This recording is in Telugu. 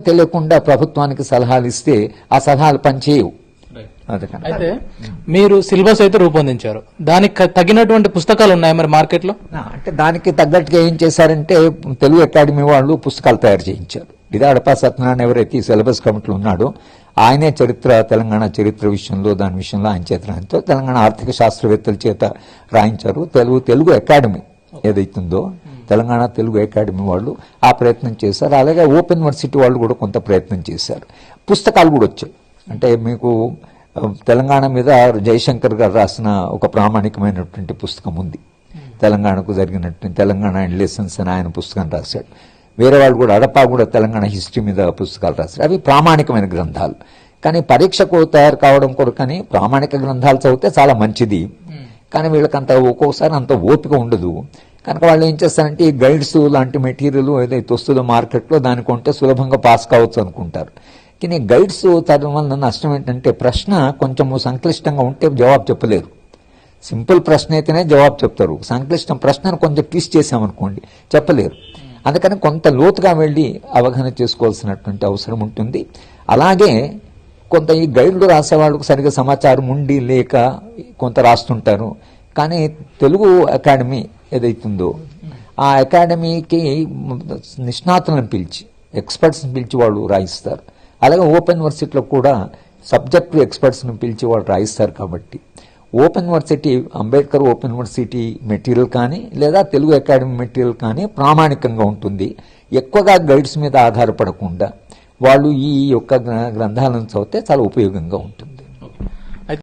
తెలియకుండా ప్రభుత్వానికి సలహాలు ఇస్తే ఆ సలహాలు పనిచేయవు. అందుకని అయితే మీరు సిలబస్ అయితే రూపొందించారు. దానికి తగినటువంటి పుస్తకాలు ఉన్నాయి మరి మార్కెట్లో ఆ, అంటే దానికి తగ్గట్టుగా ఏం చేశారంటే తెలుగు అకాడమీ వాళ్ళు పుస్తకాలు తయారు చేయించారు. ఇదే అడపా సత్యనారాయణ ఎవరైతే ఈ సిలబస్ కమిటీలో ఉన్నాడో ఆయనే చరిత్ర తెలంగాణ చరిత్ర విషయంలో దాని విషయంలో ఆయన చేత రాయించారు. తెలంగాణ ఆర్థిక శాస్త్రవేత్తల చేత రాయించారు. తెలుగు తెలుగు అకాడమీ ఏదైతుందో తెలంగాణ తెలుగు అకాడమీ వాళ్ళు ఆ ప్రయత్నం చేశారు. అలాగే ఓపెన్ యూనివర్సిటీ వాళ్ళు కూడా కొంత ప్రయత్నం చేశారు. పుస్తకాలు కూడా వచ్చాయి. అంటే మీకు తెలంగాణ మీద జయశంకర్ గారు రాసిన ఒక ప్రామాణికమైనటువంటి పుస్తకం ఉంది. తెలంగాణకు జరిగినటువంటి తెలంగాణ అండ్ లెసన్స్ అని ఆయన పుస్తకం రాశాడు. వేరే వాళ్ళు కూడా అడపా కూడా తెలంగాణ హిస్టరీ మీద పుస్తకాలు రాశారు. అవి ప్రామాణికమైన గ్రంథాలు. కానీ పరీక్షకు తయారు కావడం కొరకని ప్రామాణిక గ్రంథాలు చదివితే చాలా మంచిది. కానీ వీళ్ళకంత ఒక్కొక్కసారి అంత ఓపిక ఉండదు. కనుక వాళ్ళు ఏం చేస్తారంటే ఈ గైడ్స్ లాంటి మెటీరియల్ ఏదైతే వస్తుందో మార్కెట్లో దాని కొంటే సులభంగా పాస్ కావచ్చు అనుకుంటారు. కానీ గైడ్స్ చదవడం వల్ల నష్టం ఏంటంటే ప్రశ్న కొంచెం సంక్లిష్టంగా ఉంటే జవాబు చెప్పలేరు. సింపుల్ ప్రశ్న అయితేనే జవాబు చెప్తారు. సంక్లిష్టం ప్రశ్నను కొంచెం ట్విస్ట్ చేసామనుకోండి చెప్పలేరు. అందుకని కొంత లోతుగా వెళ్ళి అవగాహన చేసుకోవాల్సినటువంటి అవసరం ఉంటుంది. అలాగే కొంత ఈ గైడ్లు రాసేవాళ్ళకు సరిగ్గా సమాచారం ఉండి లేక కొంత రాస్తుంటారు. కానీ తెలుగు అకాడమీ ఏదైతుందో ఆ అకాడమీకి నిష్ణాతులను పిలిచి ఎక్స్పర్ట్స్ని పిలిచి వాళ్ళు రాయిస్తారు. అలాగే ఓపెన్ యూనివర్సిటీలో కూడా సబ్జెక్టు ఎక్స్పర్ట్స్ని పిలిచి వాళ్ళు రాయిస్తారు కాబట్టి. Open university Ambedkar open university material కానీ లేదా తెలుగు అకాడమీ మెటీరియల్ కానీ ప్రామాణికంగా ఉంటుంది. ఎక్కువగా గైడ్స్ మీద ఆధారపడకుండా వాళ్ళు ఈ యొక్క గ్రంథాలను చదివితే చాలా ఉపయోగంగా ఉంటుంది.